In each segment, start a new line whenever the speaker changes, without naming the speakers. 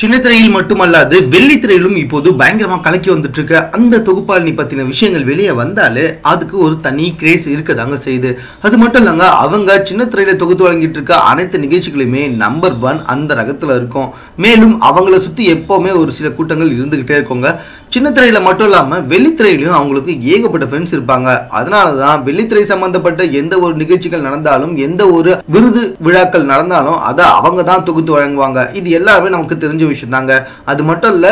சின்னத்திரையில் மட்டுமல்லாது வெள்ளித்திரையிலும் இப்போது பயங்கரமா கலக்கி வந்துட்டு இருக்க அந்த தொகுப்பாளினி பத்தின விஷயங்கள் வெளியே வந்தாலே அதுக்கு ஒரு தனி கிரேஸ் இருக்கதாங்க செய்யுது. அது மட்டும் இல்லைங்க அவங்க சின்ன திரையில தொகுத்து வழங்கிட்டு இருக்க அனைத்து நிகழ்ச்சிகளுமே நம்பர் ஒன் அந்த ரகத்துல இருக்கும். மேலும் அவங்கள சுத்தி எப்பவுமே ஒரு சில கூட்டங்கள் இருந்துகிட்டே இருக்கோங்க. சின்ன திரையில மட்டும் இல்லாம வெள்ளித்திரையிலும் அவங்களுக்கு ஏகப்பட்ட ஃப்ரெண்ட்ஸ் இருப்பாங்க. அதனாலதான் வெள்ளித்திரை சம்பந்தப்பட்ட எந்த ஒரு நிகழ்ச்சிகள் நடந்தாலும் எந்த ஒரு விருது விழாக்கள் நடந்தாலும் அதை அவங்க தான் தொகுத்து வழங்குவாங்க. இது எல்லாமே நமக்கு தெரிஞ்ச விஷயம். தாங்க அது மட்டும் இல்ல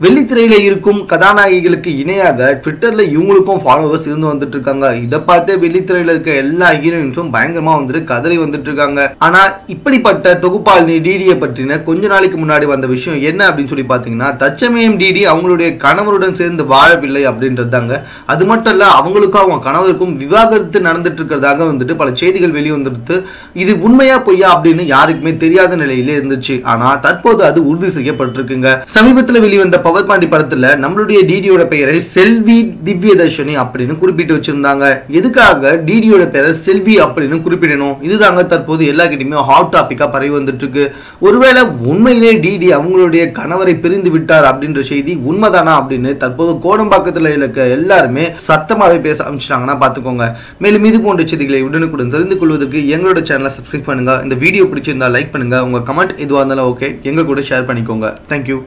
வெள்ளித்திரையில இருக்கும் கதாநாயகிகளுக்கு இணையாக ட்விட்டர்ல இவங்களுக்கும் ஃபாலோவர்ஸ் இருந்து வந்துட்டு இருக்காங்க இதை பார்த்தே வெள்ளித்திரையில இருக்க எல்லா ஹீரோயின்ஸும் பயங்கரமா வந்துட்டு கதறி வந்துட்டு இருக்காங்க ஆனா இப்படிப்பட்ட தொகுப்பாளினி டிடியை பற்றின கொஞ்ச நாளைக்கு முன்னாடி வந்த விஷயம் என்ன அப்படின்னு சொல்லி பாத்தீங்கன்னா தச்சமயம் டிடி அவங்களுடைய கணவருடன் சேர்ந்து வாழவில்லை அப்படின்றது தாங்க அது மட்டும் இல்ல அவங்களுக்கும் அவங்க கணவருக்கும் விவாகரத்து நடந்துட்டு இருக்கிறதாக வந்துட்டு பல செய்திகள் வெளியே வந்துட்டு இது உண்மையா பொய்யா அப்படின்னு யாருக்குமே தெரியாத நிலையில இருந்துச்சு. ஆனா தற்போது அது உறுதி செய்யப்பட்டிருக்குங்க. சமீபத்துல வெளிவந்த பவர் பாண்டி படத்துல நம்மளுடைய டிடியோட பெயரை செல்வி திவ்யதர்ஷினி அப்படின்னு குறிப்பிட்டு வச்சிருந்தாங்க. எதுக்காக டிடியோட பெயரை செல்வி அப்படின்னு குறிப்பிடணும்? இதுதாங்க தற்போது எல்லா ஹாட் டாபிக்கா பரவி வந்துட்டு இருக்கு ஒருவேளை உண்மையிலே டிடி அவங்களுடைய கணவரை பிரிந்து விட்டார் அப்படின்ற செய்தி உண்மைதானா அப்படின்னு தற்போது கோடம்பாக்கத்துல இருக்க எல்லாருமே சத்தமாவே பேச ஆரம்பிச்சிட்டாங்கன்னா பாத்துக்கோங்க மேலும் இது போன்ற செய்திகளை உடனுக்குடன் தெரிந்து கொள்வதற்கு எங்களோட சேனலை சப்ஸ்கிரைப் பண்ணுங்க. இந்த வீடியோ பிடிச்சிருந்தா லைக் பண்ணுங்க. உங்க கமெண்ட் எதுவாக இருந்தாலும் ஓகே எங்க கூட ஷேர் பண்ணிக்கோங்க. தேங்க்யூ